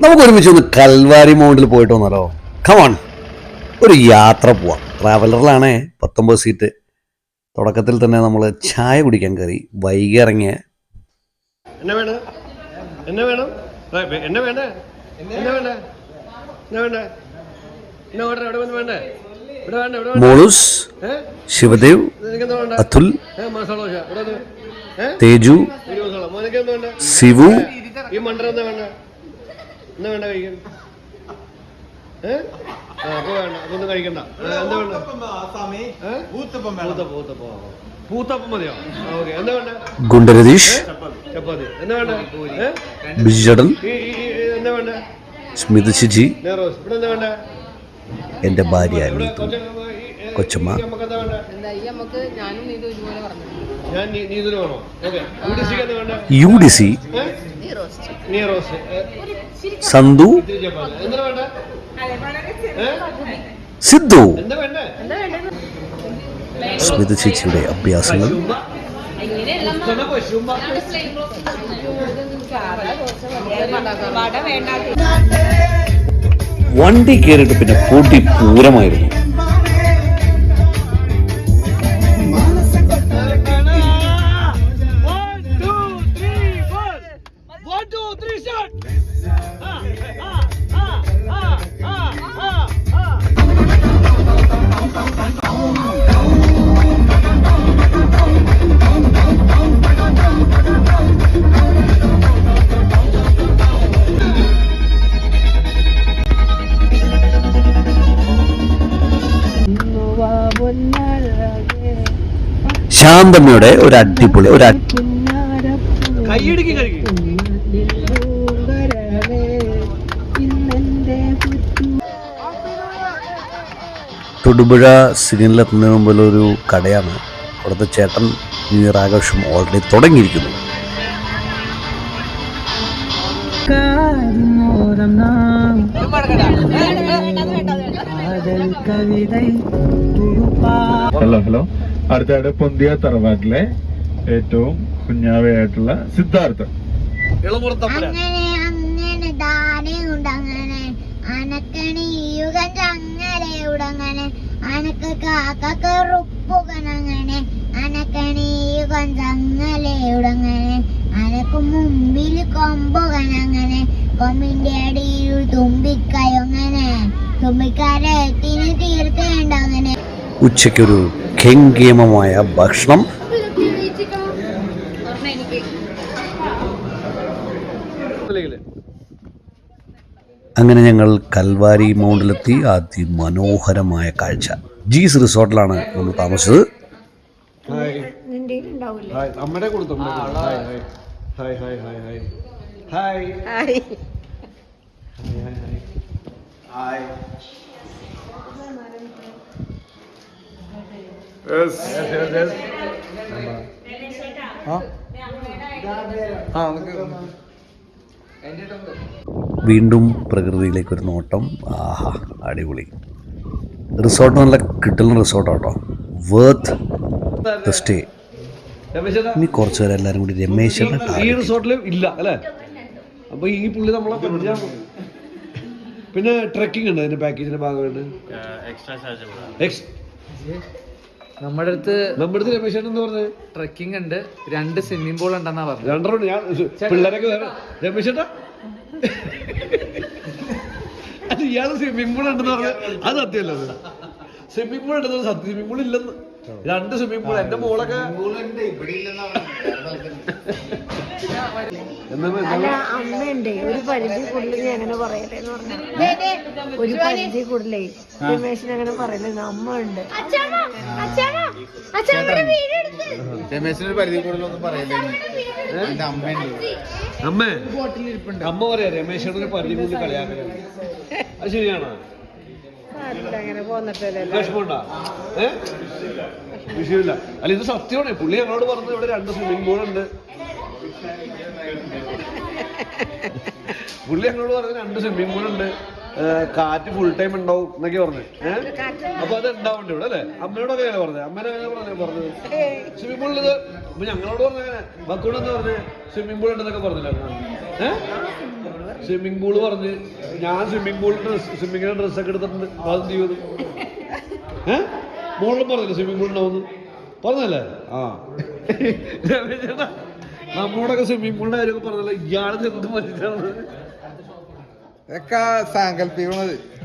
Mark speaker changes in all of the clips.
Speaker 1: നമുക്ക് ഒരുമിച്ച് ഒന്ന് കൽവാരി മൗണ്ടിൽ പോയിട്ട് വന്നാലോ? കമോൺ ഒരു യാത്ര പോവാം. ട്രാവലറിലാണേ പത്തൊമ്പത് സീറ്റ് തുടക്കത്തിൽ തന്നെ നമ്മൾ ചായ കുടിക്കാൻ കയറി
Speaker 2: വൈകിറങ്ങിയ വേണം? വേണം? അവിടെ
Speaker 1: മോളൂസ് ശിവദേവ് അതുൽ തേജു ശിവു
Speaker 2: ഈ എന്താ വേണ്ട കഴിക്കാൻ? ഏ? ആ അപ്പൊ വേണ്ട അപ്പൊ ഒന്നും കഴിക്കണ്ട. എന്താ വേണ്ട? ഏ? പൂത്തപ്പം പൂത്തപ്പം പൂത്തപ്പം മതിയോ? ഓക്കെ. എന്താ വേണ്ട?
Speaker 1: ഗുണ്ടരതീഷ്
Speaker 2: ചപ്പാത്തി. എന്താ വേണ്ട? ഈ എന്താ വേണ്ട?
Speaker 1: സ്മിത ശിജി
Speaker 2: ഇവിടെ എന്താ വേണ്ട?
Speaker 1: എന്റെ ഭാര്യ നീതു കൊച്ചമ്മ. U D C. Santhu? Sidhu Smitha ചേച്ചിയുടെ അഭ്യാസങ്ങൾ.
Speaker 3: വണ്ടി
Speaker 1: കയറിയിട്ട് പിന്നെ പൂട്ടി പൂരമായിരുന്നു ശാന്തമ്മയുടെ ഒരു അടിപൊളി ഒരു തൊടുപുഴ സിനിമയിലെത്തുന്നതിന് മുമ്പിൽ ഒരു കടയാണ് അവിടുത്തെ ചേട്ടൻ ന്യൂ ആഘോഷം ഓൾറെഡി തുടങ്ങിയിരിക്കുന്നു.
Speaker 4: Hello hello. അടുത്തയായിട്ട് പൊന്തിയ തറവാട്ടിലെ ഏറ്റവും കുഞ്ഞാവയായിട്ടുള്ള
Speaker 5: അങ്ങനെ അങ്ങനെ അങ്ങനെ അനക്ക് മുമ്പിൽ കൊമ്പുകനങ്ങനെ കൊമ്പിന്റെ അടിയിൽ തുമ്പിക്കയൊങ്ങനെ. തുമ്പിക്കാരത്തിന് തീർത്തേണ്ടങ്ങനെ
Speaker 1: ഉച്ചയ്ക്കൊരു കെങ്കേമമായ ഭക്ഷണം. അങ്ങനെ ഞങ്ങൾ കൽവാരി മൗണ്ടിലെത്തി. അതിമനോഹരമായ കാഴ്ച. ജീസ് റിസോർട്ടിലാണ് നമ്മൾ താമസിച്ചത്
Speaker 2: ഹായ് ഹായ് ഹായ് ഹായ്
Speaker 1: വീണ്ടും പ്രകൃതിയിലേക്ക് ഒരു നോട്ടം ആഹാ അടിപൊളി. റിസോർട്ട് നല്ല കിട്ടുന്ന റിസോർട്ടാട്ടോ വേർത്ത് ദ സ്റ്റേ ഇനി കുറച്ച് നേരം എല്ലാവരും കൂടി രമേശ്
Speaker 2: ഈ റിസോർട്ടിൽ ഇല്ല അല്ലേ? അപ്പൊ ഈ പുള്ളി നമ്മളെ പിന്നെ ട്രക്കിംഗ് ഉണ്ട് അതിന്റെ പാക്കേജിന്റെ ഭാഗമായിട്ട്. എക്സ്
Speaker 6: നമ്മുടെ അടുത്ത്
Speaker 2: നമ്മുടെ അടുത്ത് രമേശ് എന്ന് പറഞ്ഞത്
Speaker 6: ട്രക്കിംഗ് ഉണ്ട്. രണ്ട് സ്വിമ്മിംഗ് പൂൾ ഉണ്ടെന്നാ പറഞ്ഞു.
Speaker 2: രണ്ടെണ്ണം ഞാൻ പിള്ളേരൊക്കെ വേറെ. രമേശ് ചേട്ടാ? അത് ഇയാൾ സ്വിമ്മിംഗ് പൂൾ ഉണ്ടെന്ന് പറഞ്ഞത് അത് സത്യമല്ല അത്. സ്വിമ്മിംഗ് പൂൾ ഉണ്ടെന്ന് പറഞ്ഞത് സത്യം സ്വിമ്മിംഗ് പൂൾ ഇല്ലെന്ന്. രണ്ട് സ്വിമ്മിംഗ് പൂൾ എന്റെ മോളൊക്കെ
Speaker 7: അല്ല അമ്മയുണ്ട്. ഒരു പരിധി കൂടുതൽ ഞാൻ അങ്ങനെ പറയട്ടെ എന്ന് പറഞ്ഞാൽ ഒരു പരിധി കൂടുതലേ രമേശിന് അങ്ങനെ പറയല്ലേ അമ്മ ഉണ്ട്
Speaker 4: രമേശിന് ഒരു പരിധി കൂടുതലൊന്നും പറയില്ല എന്റെ അമ്മയുണ്ട്
Speaker 2: അമ്മേ അമ്മ പറയാ രമേശിനോട് ഒരു പരിധി കൂടുതൽ കളിയാക്കലാണ് അത് ശരിയാണോ?
Speaker 7: അങ്ങനെ പോന്നിട്ടല്ലേ.
Speaker 2: വിഷമമുണ്ടാ? ഏ? വിഷയമില്ല. അല്ല ഇത് സത്യമാണ്. പുള്ളി ഞങ്ങളോട് പറഞ്ഞത് ഇവിടെ രണ്ട് സ്വിമ്മിംഗ് പൂളുണ്ട് ഉണ്ട്. പുള്ളി ഞങ്ങളോട് പറഞ്ഞ രണ്ട് സ്വിമ്മിംഗ് പൂൾ ഉണ്ട്. കാറ്റ് ഫുൾ ടൈം ഉണ്ടാവും എന്നൊക്കെ പറഞ്ഞു. ഏഹ് അപ്പൊ അത് ഉണ്ടാവണ്ട ഇവിടെ അല്ലേ? അമ്മയോട് അങ്ങനെയല്ലേ പറഞ്ഞത്. അമ്മേനെ അങ്ങനെ പറഞ്ഞു പറഞ്ഞത്. സ്വിമ്മിംഗ് പൂളിൽ ഇത് അപ്പൊ ഞങ്ങളോട് പറഞ്ഞ അങ്ങനെ. എന്ന് പറഞ്ഞ്? സ്വിമ്മിംഗ് പൂൾ ഉണ്ടെന്നൊക്കെ പറഞ്ഞില്ലായിരുന്നു ഏഹ് സ്വിമ്മിംഗ് പൂൾ പറഞ്ഞ് ഞാൻ സ്വിമ്മിംഗ് പൂളിൽ ഡ്രസ് സ്വിമ്മിങ്ങിന്റെ ഡ്രസ്സൊക്കെ എടുത്തിട്ടുണ്ട്. അത് എന്ത് ചെയ്തു? ഏഹ് മോളിലും പറഞ്ഞില്ല സ്വിമ്മിംഗ് പൂൾ ഉണ്ടാവുന്നു പറഞ്ഞല്ലേ? ആ. നമ്മളോടൊക്കെ സ്വിമ്മിംഗ് പൂളിന്റെ കാര്യമൊക്കെ പറഞ്ഞല്ലോ ഇയാളത് എന്ത്
Speaker 4: സാങ്കല്പിക്കണത്
Speaker 2: ഫിഷില്ല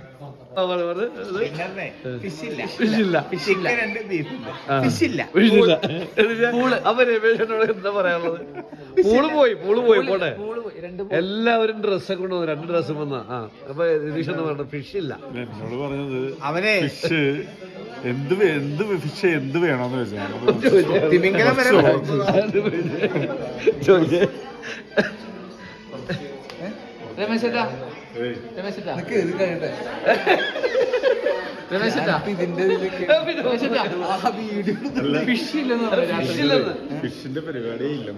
Speaker 2: രമേശനോട് എന്താ പറയാനുള്ളത്? പൂൾ പോയി പൂൾ പോയി പോട്ടെ. എല്ലാവരും ഡ്രസ്സൊക്കെ കൊണ്ടുവന്നു. രണ്ട് ഡ്രസ്സ് വന്ന. ആ അപ്പൊ രതീഷ് എന്ന് പറഞ്ഞത്? ഫിഷ് ഇല്ല.
Speaker 8: എന്നോട് പറഞ്ഞത്
Speaker 4: അവനെ
Speaker 8: ഫിഷ് എന്ത് എന്ത് ഫിഷ് എന്ത് വേണമെന്ന് വെച്ചാൽ
Speaker 2: ചോദിച്ചേ.
Speaker 8: ഫിഷിന്റെ പരിപാടിയേ ഇല്ല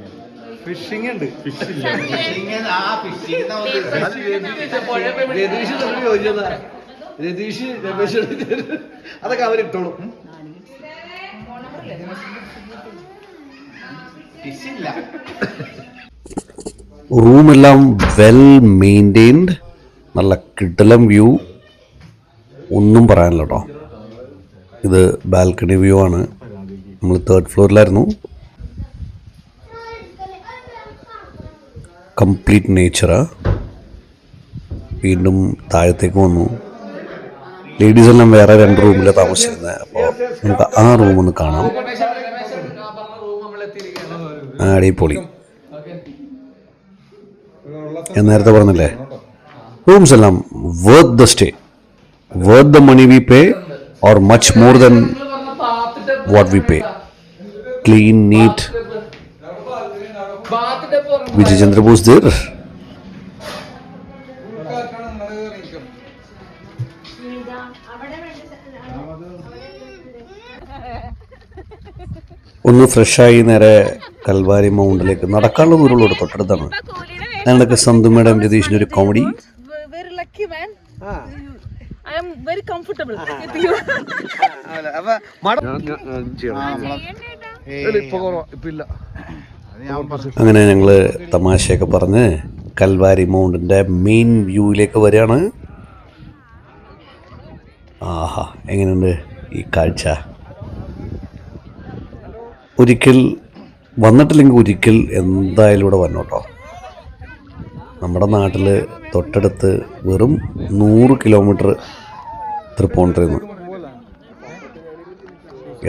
Speaker 4: ഫിഷിംഗ് ഉണ്ട്.
Speaker 2: രതീഷ് എന്നോട് ചോദിച്ചതാ രതീഷ് രമേശ് അതൊക്കെ അവർ
Speaker 4: ഇട്ടോളൂ.
Speaker 1: റൂമെല്ലാം വെൽ മെയിന്റെയിൻഡ് നല്ല കിടലം വ്യൂ ഒന്നും പറയാനില്ല കേട്ടോ. ഇത് ബാൽക്കണി വ്യൂ ആണ്. നമ്മൾ തേർഡ് ഫ്ലോറിലായിരുന്നു കംപ്ലീറ്റ് നേച്ചറാ വീണ്ടും താഴത്തേക്ക് വന്നു. ലേഡീസ് എല്ലാം വേറെ രണ്ട് റൂമിലാണ് താമസിച്ചിരുന്നത് അപ്പോൾ നമുക്ക് ആ റൂം ഒന്ന് കാണാം. അടിപൊളി. ഞാൻ നേരത്തെ പറഞ്ഞില്ലേ? റൂംസ് എല്ലാം worth the money we pay or much more than what we pay clean neat
Speaker 6: bath Depp പറഞ്ഞു
Speaker 1: വിജയ് ചന്ദ്രബോസ് ദർ ഒന്ന് ഫ്രഷായി നേരെ കൽവാരി മൗണ്ടിലേക്ക് നടക്കാനുള്ള ദൂരമുള്ളൂ തൊട്ടടുത്താണ്. ഞങ്ങളൊക്കെ സന്തു മേഡം രതീഷിന്റെ ഒരു കോമഡി അങ്ങനെ ഞങ്ങൾ തമാശയൊക്കെ പറഞ്ഞ് കൽവാരി മൗണ്ടിന്റെ മെയിൻ വ്യൂവിലേക്ക് വരികയാണ്. ആഹാ എങ്ങനെയുണ്ട് ഈ കാഴ്ച? ഒരിക്കൽ വന്നിട്ടില്ലെങ്കിൽ ഒരിക്കൽ എന്തായാലും ഇവിടെ വന്നോട്ടോ നമ്മുടെ നാട്ടിൽ തൊട്ടടുത്ത് വെറും നൂറ് കിലോമീറ്റർ തൃപ്പൂണിത്തുറയിൽ നിന്ന്.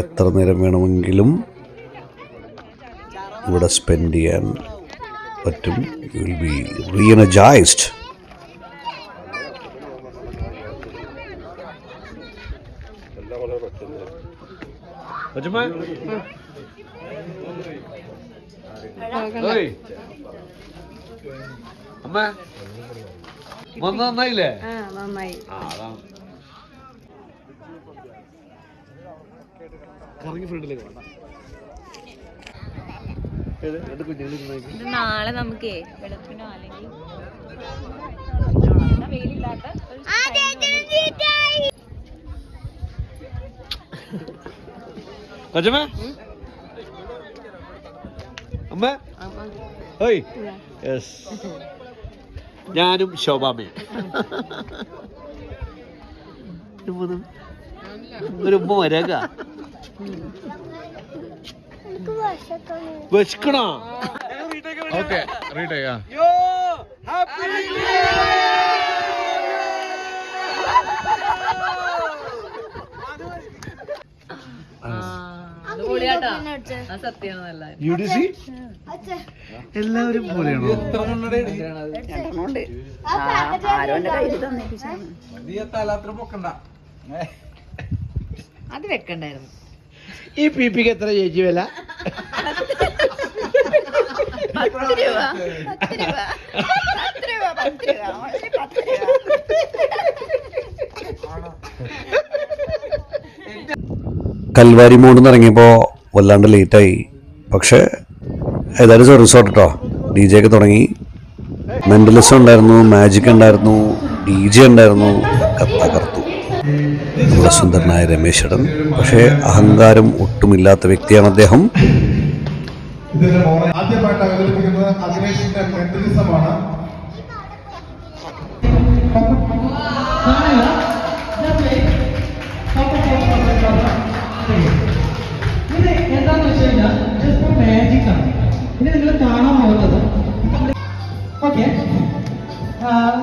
Speaker 1: എത്ര നേരം വേണമെങ്കിലും ഇവിടെ സ്പെൻഡ് ചെയ്യാൻ പറ്റും. യു വിൽ ബി റീഎനർജൈസ്ഡ്
Speaker 2: കൊച്ചുമ്മ. അമ്മ വന്ന് നന്നായില്ലേ?
Speaker 3: നാളെ നമുക്കേ വെളുപ്പിനോ അല്ലെങ്കിൽ വെയിലില്ലാത്ത ഒരു
Speaker 2: കൊച്ചമ്മ അമ്മ? ഓയ് യെസ്. ഞാനും ശോഭാമയും ഒരു ഉമ്മ വരാക. വിശക്കണോ?
Speaker 4: ഓക്കെ
Speaker 3: റീഡ് ചെയ്യാം സത്യമാണല്ല.
Speaker 2: എല്ലാവരും പോലെയാണോ?
Speaker 4: പൊക്കണ്ട.
Speaker 3: അത് വെക്കണ്ടായിരുന്നു.
Speaker 2: ഈ പി പിക്ക് എത്ര ചേച്ചി വില?
Speaker 3: പത്ത് രൂപ. പത്ത് രൂപ. പത്ത് രൂപ പത്ത് രൂപ. only പത്ത് രൂപ.
Speaker 1: കൽവാരി മൗണ്ടിൽ നിന്ന് ഇറങ്ങിയപ്പോൾ വല്ലാണ്ട് ലേറ്റായി പക്ഷേ ഏതായാലും റിസോർട്ട് കേട്ടോ ഡി ജെ ഒക്കെ തുടങ്ങി. മെന്റലിസം ഉണ്ടായിരുന്നു മാജിക് ഉണ്ടായിരുന്നു ഡി ജെ ഉണ്ടായിരുന്നു കത്തകർത്തു തകർത്തു നമ്മുടെ സുന്ദരനായ രമേശടൻ പക്ഷേ അഹങ്കാരം ഒട്ടുമില്ലാത്ത വ്യക്തിയാണ് അദ്ദേഹം.
Speaker 9: ആദ്യമായിട്ട് അവതരിപ്പിക്കുന്നത് അഖിലേഷിന്റെ മെന്റലിസമാണ്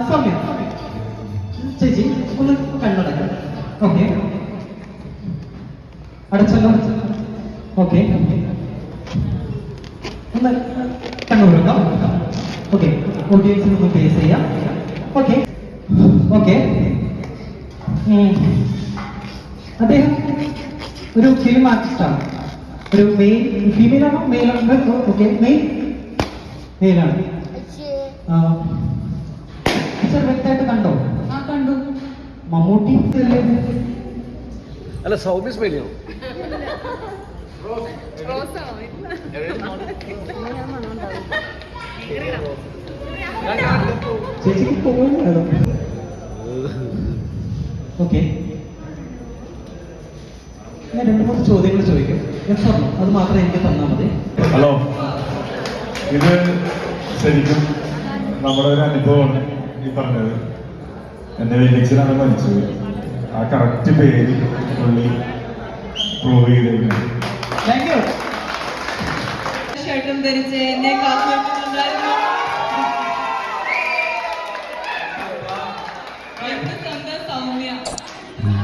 Speaker 9: സൗമ്യ. ചേച്ചി ഒന്ന് കണ്ണടക്കാം ഓക്കെ. അടച്ചല്ലോ. ഓക്കെ. ഒന്ന് കണ്ണുകൊടുക്കാം ഓക്കെ. ഓഡിയൻസിന് ഒന്ന് ഫേസ് ചെയ്യാം. ഓക്കെ. ഓക്കെ. അദ്ദേഹം ഒരു ഫിലിം ആർട്ടിസ്റ്റാണ് ഒരു മെയിൽ മെയിൽ ആണോ ഓക്കെ. മെയിൽ മെയിലാണ് ടീച്ചർ വ്യക്തമായിട്ട് കണ്ടോ ആ കണ്ടു മമ്മൂട്ടി അല്ലേ
Speaker 2: സൗമ്യ സ്മൈലിയോ
Speaker 9: ചേച്ചിക്ക് പോകുന്നു ഓക്കെ. ഞാൻ രണ്ട് മൂന്ന് ചോദ്യങ്ങൾ ചോദിക്കും. എസ് അത് മാത്രം എനിക്ക് തന്നാൽ മതി.
Speaker 8: ഹലോ. ഇത് ശരിക്കും നമ്മുടെ ഒരു അനുഭവമാണ് ഈ പറഞ്ഞത്. എന്റെ വലിയച്ഛനാണ് മരിച്ചത് ആ കറക്റ്റ് പേര് പുള്ളി പ്രൂവ് ചെയ്തിരിക്കുന്നത്
Speaker 10: ഷർട്ടും ധരിച്ച് എന്നെ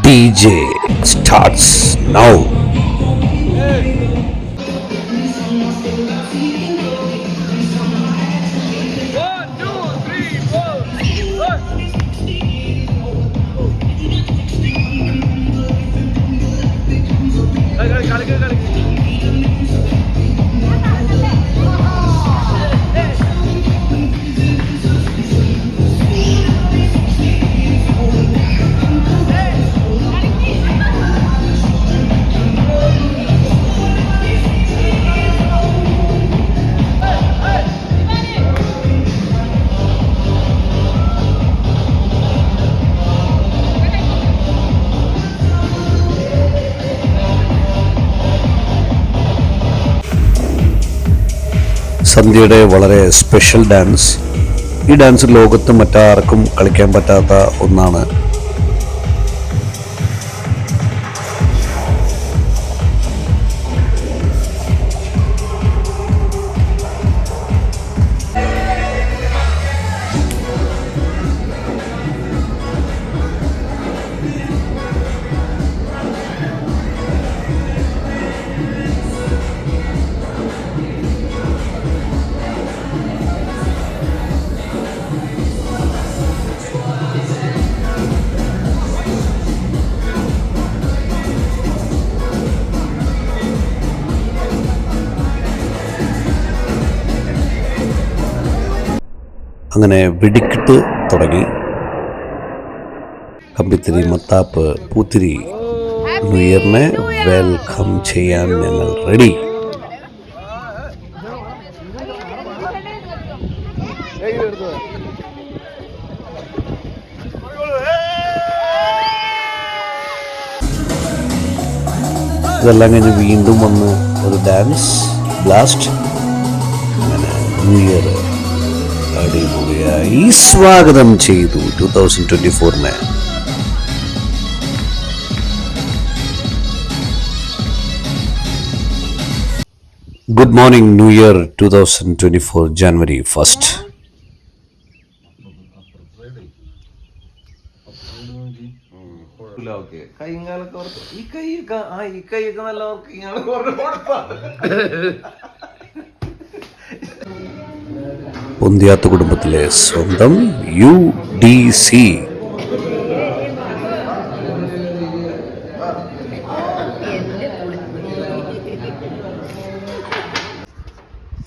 Speaker 1: DJ starts now. സന്ധ്യയുടെ വളരെ സ്പെഷ്യൽ ഡാൻസ് ഈ ഡാൻസ് ലോകത്ത് മറ്റാർക്കും കളിക്കാൻ പറ്റാത്ത ഒന്നാണ് അങ്ങനെ വെടിക്കെട്ട് തുടങ്ങി. കമ്പിത്തിരി മത്താപ്പ് പൂത്തിരി ന്യൂ ഇയറിനെ വെൽക്കം ചെയ്യാൻ ഞങ്ങൾ റെഡി ഇതെല്ലാം കഴിഞ്ഞ് വീണ്ടും വന്ന് ഒരു ഡാൻസ് ബ്ലാസ്റ്റ് അങ്ങനെ ന്യൂ ഇയർ അടിപൊളിയായി സ്വാഗതം ചെയ്തു. Two thousand twenty ഫോറിന് good morning new year two thousand twenty four January first
Speaker 2: ഈ കൈയൊക്കെ ആ ഈ കൈയൊക്കെ നല്ല കുറഞ്ഞു കൊടുത്താ
Speaker 1: പൊന്തിയാത്ത കുടുംബത്തിലെ സ്വന്തം യു ഡി സി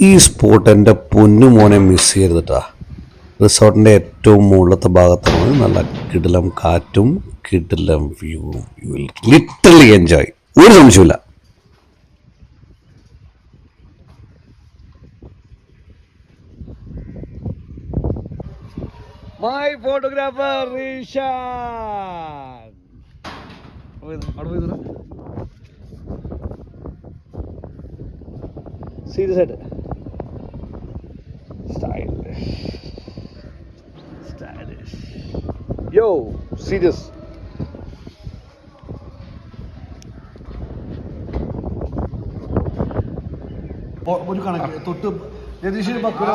Speaker 1: ഈ സ്പോട്ട് എന്റെ പൊന്നു മോനെ മിസ് ചെയ്തിട്ടാ റിസോർട്ടിന്റെ ഏറ്റവും മുകളിലത്തെ ഭാഗത്താണ് നല്ല കിടിലം കാറ്റും കിടിലം വ്യൂവും. യു വിൽ ലിറ്ററലി എൻജോയ് ഒരു സംശയമില്ല
Speaker 2: മൈ ഫോട്ടോഗ്രാഫർ റീഷാൻ സീരിയസ് ആയിട്ട്. യോ സീരിയസ് ഒരു കണക്ക്. തൊട്ട് രതീഷ് ബക്കുര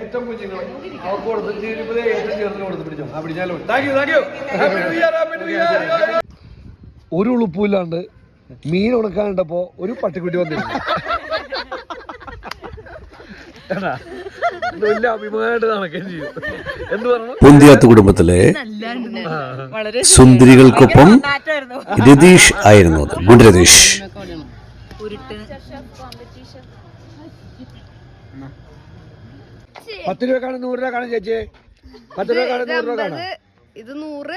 Speaker 2: ഏറ്റവും കുഞ്ഞുങ്ങളെ അവർക്ക് കൊടുത്ത് ഇരുപത് ഏറ്റവും ചേർന്ന് കൊടുത്ത് പിടിച്ചോ. ആ പിടിച്ചാലോ. താങ്ക് യു താങ്ക് യു ഒരു ഉളുപ്പില്ലാണ്ട് മീൻ ഉണക്കാണ്ടപ്പോ ഒരു പട്ടിക്കുട്ടി വന്നിരുന്നു. വലിയ അഭിമാനമായിട്ട് നടക്കുകയും ചെയ്യും. എന്ത് പറഞ്ഞു?
Speaker 1: പൊന്തിയാത്ത കുടുംബത്തിലെ സുന്ദരികൾക്കൊപ്പം രതീഷ് ആയിരുന്നു അത്. ഗുഡ് രതീഷ്.
Speaker 2: പത്ത് രൂപ കാണും നൂറ് രൂപ കാണും ചേച്ചി. പത്ത് രൂപ കാണും നൂറ് രൂപ കാണാം
Speaker 7: ഇത് നൂറ്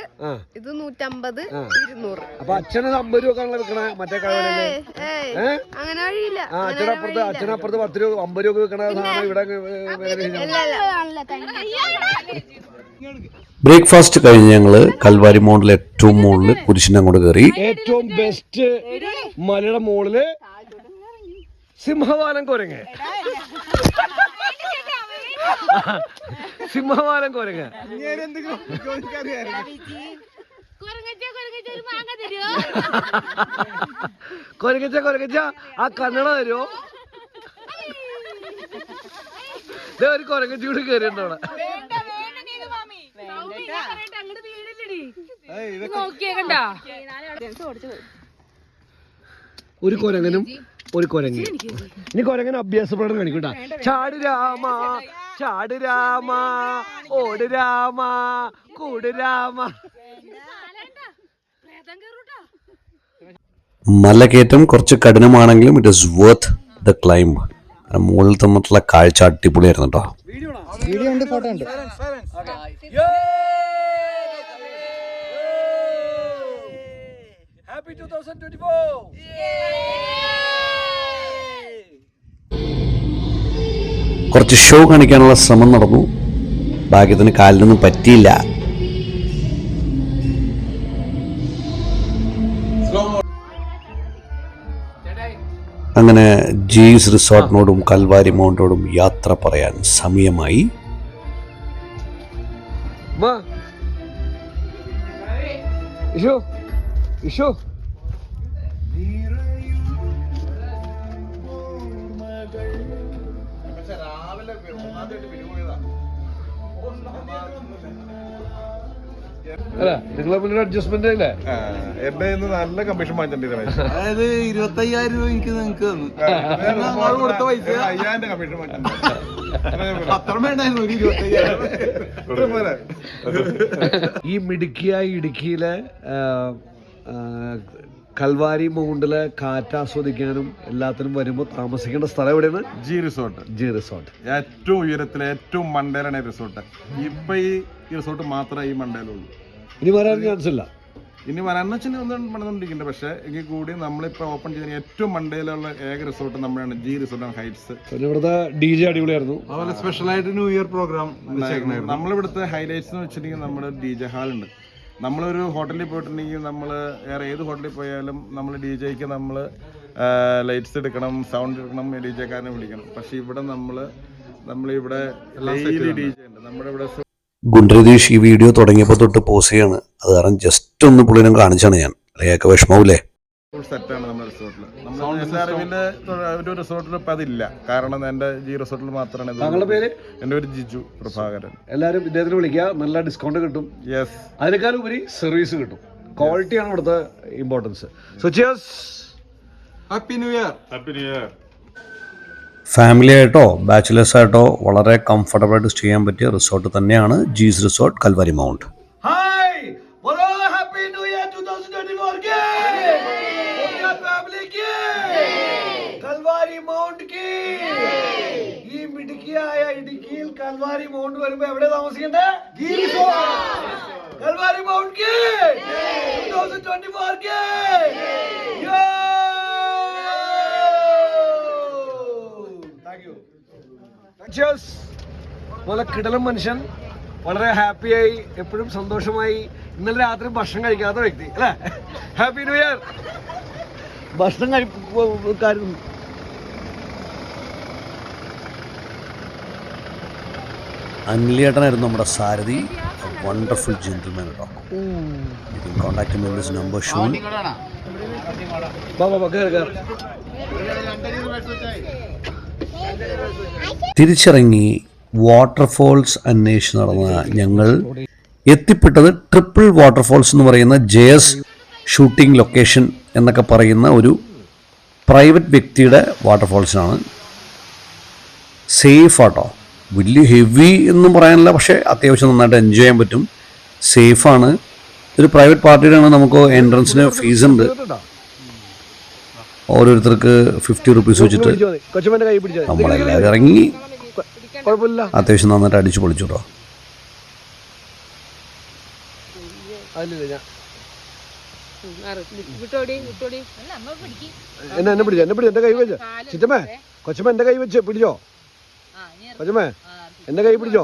Speaker 7: ഇത് നൂറ്റമ്പത്. ഇരുന്നൂറ്.
Speaker 2: അപ്പൊ അച്ഛന് അമ്പത് രൂപ വെക്കണേ മറ്റേ?
Speaker 7: അങ്ങനെ വഴിയില്ല
Speaker 2: അച്ഛനപ്പുറത്ത് അച്ഛനപ്പുറത്ത് പത്ത് രൂപ അമ്പത് രൂപ വെക്കണ സാധനം ഇവിടെ
Speaker 1: ബ്രേക്ക്ഫാസ്റ്റ് കഴിഞ്ഞ് ഞങ്ങൾ കൽവാരി മോളിൽ ഏറ്റവും മുകളിൽ കുരിശിനെ കൊണ്ട് കയറി.
Speaker 2: ഏറ്റവും ബെസ്റ്റ് മലയുടെ മുകളിൽ സിംഹവാലം കുരങ്ങ്. സിംഹവാലം കുരങ്ങ്. കൊരങ്ങച്ച കൊരങ്ങച്ച ആ കണ്ണട തരുമോ ദേ ഒരു കൊരങ്ങച്ചി കൂടി കയറിയുണ്ട് അവിടെ. ഒരു കൊരങ്ങനും ഒരു കൊരങ്ങി. ഇനി കൊരങ്ങൻ അഭ്യാസപ്പെടാൻ പ്രകടനം ചാടി ചാട് രാമ. ചാട് രാമ ഓട് രാമ കൂട് രാമ.
Speaker 1: മലകയറ്റം കുറച്ച് കഠിനമാണെങ്കിലും it is worth the climb മുകളിൽ തമ്മിലുള്ള കാഴ്ച അടിപൊളിയായിരുന്നു കേട്ടോ
Speaker 4: വീഡിയോ ഉണ്ട് ഫോട്ടോ ഉണ്ട്.
Speaker 2: Happy two thousand twenty four
Speaker 1: കുറച്ച് ഷോ കാണിക്കാനുള്ള ശ്രമം നടന്നു. ഭാഗ്യത്തിന് കാലിനൊന്നും പറ്റിയില്ല. അങ്ങനെ ജീവ്സ് റിസോർട്ടിനോടും കൽവാരി മൗണ്ടിനോടും യാത്ര പറയാൻ സമയമായി.
Speaker 2: ഇഷു ഇഷു. അല്ല നിങ്ങൾ തമ്മിലൊരു അഡ്ജസ്റ്റ്മെന്റ് അല്ലേ
Speaker 8: എന്റെ നല്ല കമ്മീഷൻ വാങ്ങിച്ചിട്ടുണ്ട് രമേശ്
Speaker 4: അതായത് ഇരുപത്തി അയ്യായിരം രൂപ എനിക്ക് നിങ്ങൾക്ക് തന്നു. ഞങ്ങൾ കൊടുത്ത പൈസ?
Speaker 8: അയ്യായിരം കമ്മീഷൻ വാങ്ങിച്ചിട്ടുണ്ട്
Speaker 4: പത്രം വേണ്ടായിരുന്നു ഒരു ഇരുപത്തി അയ്യായിരം
Speaker 2: ഈ മിടുക്കിയ ഇടുക്കിയിലെ കൽവാരി മൗണ്ടിലെ കാറ്റ് ആസ്വദിക്കാനും എല്ലാത്തിനും വരുമ്പോൾ താമസിക്കേണ്ട സ്ഥലം എവിടെയാണ്?
Speaker 8: G resort.
Speaker 2: G resort.
Speaker 8: ഏറ്റവും ഉയരത്തിലെ ഏറ്റവും മണ്ടേലാണ് ഈ റിസോർട്ട്. ഇപ്പൊ ഈ റിസോർട്ട് മാത്രമേ ഈ മണ്ടയിലുള്ളൂ
Speaker 2: ഇനി വരാൻ ചാൻസ് ഇല്ല.
Speaker 8: ഇനി വരാന്ന് വെച്ചാൽ ഒന്നും പണിതുകൊണ്ടിരിക്കുന്നുണ്ട് പക്ഷേ എങ്കിൽ കൂടി നമ്മളിപ്പോൾ ഓപ്പൺ ചെയ്ത ഏറ്റവും മണ്ടയിലുള്ള ഏക റിസോർട്ട് നമ്മളാണ് ജി റിസോർട്ട് ഹൈറ്റ്സ്
Speaker 2: പിന്നെ ഇവിടുത്തെ ഡി ജെ അടിപൊളിയായിരുന്നു.
Speaker 4: അതുപോലെ സ്പെഷ്യലായിട്ട് ന്യൂ ഇയർ പ്രോഗ്രാം
Speaker 8: നമ്മളിവിടുത്തെ ഹൈലൈറ്റ്സ് എന്ന് വെച്ചിട്ടുണ്ടെങ്കിൽ നമ്മുടെ ഡി ജെ ഹാൾ ഉണ്ട്. നമ്മളൊരു ഹോട്ടലിൽ പോയിട്ടുണ്ടെങ്കിൽ നമ്മൾ വേറെ ഏത് ഹോട്ടലിൽ പോയാലും നമ്മൾ ഡി ജെക്ക് നമ്മൾ ലൈറ്റ്സ് എടുക്കണം സൗണ്ട് എടുക്കണം ഡി ജെക്കാരനെ വിളിക്കണം. പക്ഷേ ഇവിടെ നമ്മൾ നമ്മളിവിടെ ഡെയിലി ഡി ജെ ഉണ്ട്. നമ്മുടെ ഇവിടെ
Speaker 1: ഗുണ്ടരതീഷ് ഈ വീഡിയോ തുടങ്ങിയപ്പോൾ തൊട്ട് പോസ് ചെയ്യാണ്. അത് കാരണം ജസ്റ്റ് ഒന്ന് പുള്ളിനെ കാണിച്ചാണ് ഞാൻ. അല്ലെങ്കിൽ വിഷമാവൂലേ?
Speaker 8: ഫുൾ സെറ്റാണ് നമ്മുടെ റിസോർട്ടിൽ ഒരു റിസോർട്ടിൽ ഇപ്പം അതില്ല. കാരണം എന്റെ ജി റിസോർട്ടിൽ മാത്രമാണ്
Speaker 2: താങ്കളുടെ പേര്?
Speaker 8: ജിജു പ്രഭാകരൻ.
Speaker 2: എല്ലാവരും ഇദ്ദേഹത്തിന് വിളിക്കുക. നല്ല ഡിസ്കൗണ്ട് കിട്ടും.
Speaker 8: യെസ്
Speaker 2: അതിനേക്കാൾ ഉപരി സർവീസ് കിട്ടും ക്വാളിറ്റിയാണ് ഇവിടുത്തെ importance so cheers
Speaker 4: happy new year
Speaker 8: happy new year
Speaker 1: family ആയിട്ടോ ബാച്ചിലേഴ്സ് വളരെ കംഫർട്ടബിൾ ആയിട്ട് സ്റ്റേ ചെയ്യാൻ പറ്റിയ റിസോർട്ട് തന്നെയാണ് Jees resort Calvary mount
Speaker 2: hi ബോലോ happy new year 2024 കേ ഓക്കെ ഫാമിലി കേ കൽവാരി മൗണ്ട് കേ ഈ മിടുക്കിയായ ഇടുക്കിയിൽ കൽവാരി മൗണ്ട് വരുമ്പോ എവിടെ താമസിക്കണ്ടേ? കൽവാരി മൗണ്ട് കേ 2024 കേ യോ ചേഴ്സ് നല്ല കിടലം മനുഷ്യൻ വളരെ ഹാപ്പിയായി എപ്പോഴും സന്തോഷമായി ഇന്നലെ രാത്രി ഭക്ഷണം കഴിക്കാത്ത വ്യക്തി അല്ലേ? ഹാപ്പി ന്യൂ ഇയർ ഭക്ഷണം കഴിക്കാരും
Speaker 1: അനിലേട്ടനായിരുന്നു നമ്മുടെ സാരഥി. വണ്ടർഫുൾ ജെന്റിൽമാൻ കേട്ടോ കോൺടാക്ട് മെമ്പേഴ്സ് നമ്പർ ഷൂൺ
Speaker 2: വാ കേറ് കയറി
Speaker 1: തിരിച്ചിറങ്ങി വാട്ടർഫോൾസ് അന്വേഷിച്ച് നടന്ന ഞങ്ങൾ എത്തിപ്പെട്ടത് ട്രിപ്പിൾ വാട്ടർഫോൾസ് എന്ന് പറയുന്ന ജെ എസ് ഷൂട്ടിംഗ് ലൊക്കേഷൻ എന്നൊക്കെ പറയുന്ന ഒരു പ്രൈവറ്റ് വ്യക്തിയുടെ വാട്ടർഫോൾസിനാണ്. സേഫ് ആട്ടോ. വലിയ ഹെവി എന്നും പറയാനില്ല പക്ഷേ അത്യാവശ്യം നന്നായിട്ട് എൻജോയ് ചെയ്യാൻ പറ്റും. സേഫാണ്. ഒരു പ്രൈവറ്റ് പാർട്ടിയുടെയാണ് നമുക്ക് എൻട്രൻസിന് ഫീസ് ഉണ്ട്. ഓരോരുത്തർക്ക് ഫിഫ്റ്റി റുപ്പീസ് വെച്ചിട്ട്
Speaker 2: പിടിച്ചോ കൈ പിടിച്ചോ?
Speaker 1: നമ്മളെല്ലാവരും ഇറങ്ങി. അത്യാവശ്യം നന്നായിട്ട് അടിച്ചു പൊളിച്ചു കേട്ടോ
Speaker 2: എന്നെ എന്നെ പിടിച്ചോ എന്നെ പിടിച്ചോ എന്റെ കൈ വെച്ച്. ചിറ്റമ്മേ കൊച്ചമ്മ എന്റെ കൈ വെച്ച് പിടിച്ചോ? കൊച്ചമ്മേ എന്റെ കൈ പിടിച്ചോ?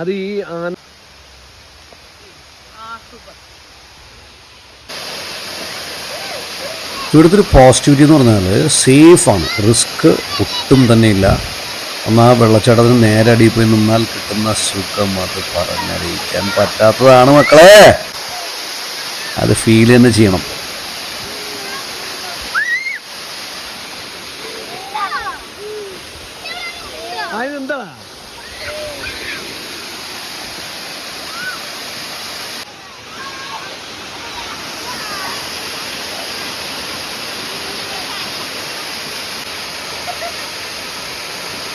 Speaker 2: അത് ഈ ആന
Speaker 1: ഇവിടുത്തെ ഒരു പോസിറ്റിവിറ്റി എന്ന് പറഞ്ഞാൽ സേഫാണ് റിസ്ക് ഒട്ടും തന്നെ ഇല്ല. എന്നാൽ വെള്ളച്ചാട്ടത്തിന് നേരെ അടിയിൽ പോയി നിന്നാൽ കിട്ടുന്ന സുഖം അത് പറഞ്ഞറിയിക്കാൻ പറ്റാത്തതാണ് മക്കളെ. അത് ഫീൽ തന്നെ ചെയ്യണം
Speaker 2: അതിനെന്താ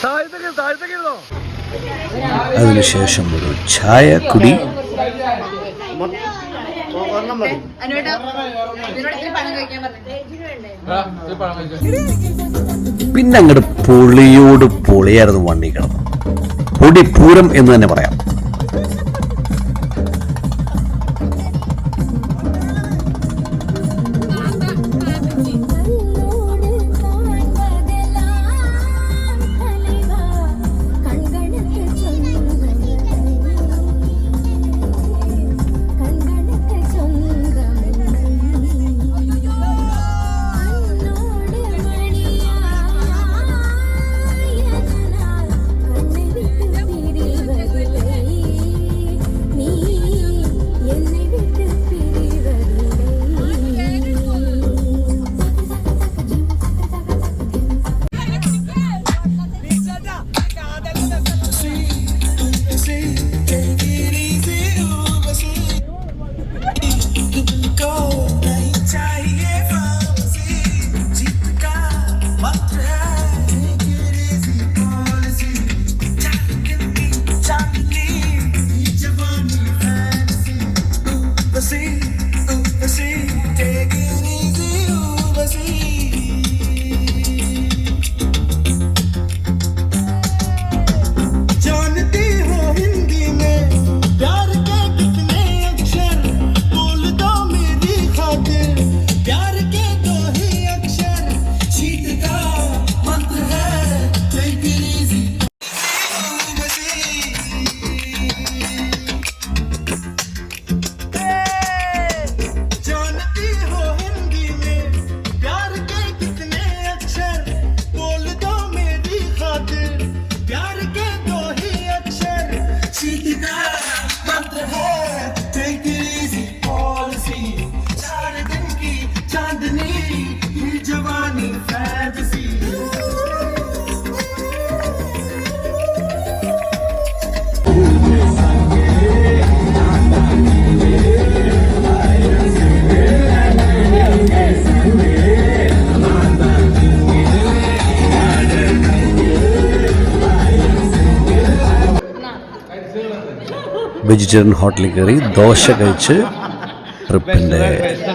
Speaker 2: താഴത്തേക്ക് താഴത്തേക്ക് ഇരുന്നോ
Speaker 1: അതിനുശേഷം ഒരു ചായ കുടി പിന്നെ അങ്ങോട്ട് പൊളിയോട് പൊളിയായിരുന്നു വണ്ടി കിടന്നു പൊടിപൂരം എന്ന് തന്നെ പറയാം.
Speaker 11: baby.
Speaker 1: വെജിറ്റേറിയൻ ഹോട്ടലിൽ കയറി ദോശ കഴിച്ച് ട്രിപ്പിന്റെ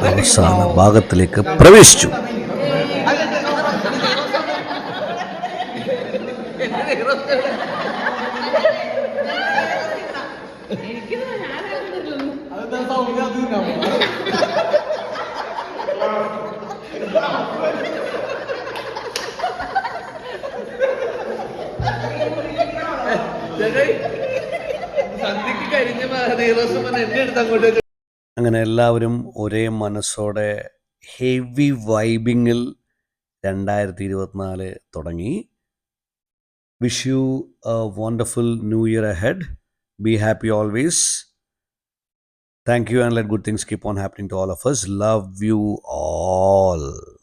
Speaker 1: അവസാന ഭാഗത്തിലേക്ക് പ്രവേശിച്ചു. അങ്ങനെ എല്ലാവരും ഒരേ മനസ്സോടെ ഹെവി വൈബിങ്ങിൽ രണ്ടായിരത്തി ഇരുപത്തിനാല് തുടങ്ങി. Wish you a wonderful new year ahead be happy always thank you and let good things keep on happening to all of us. Love you all.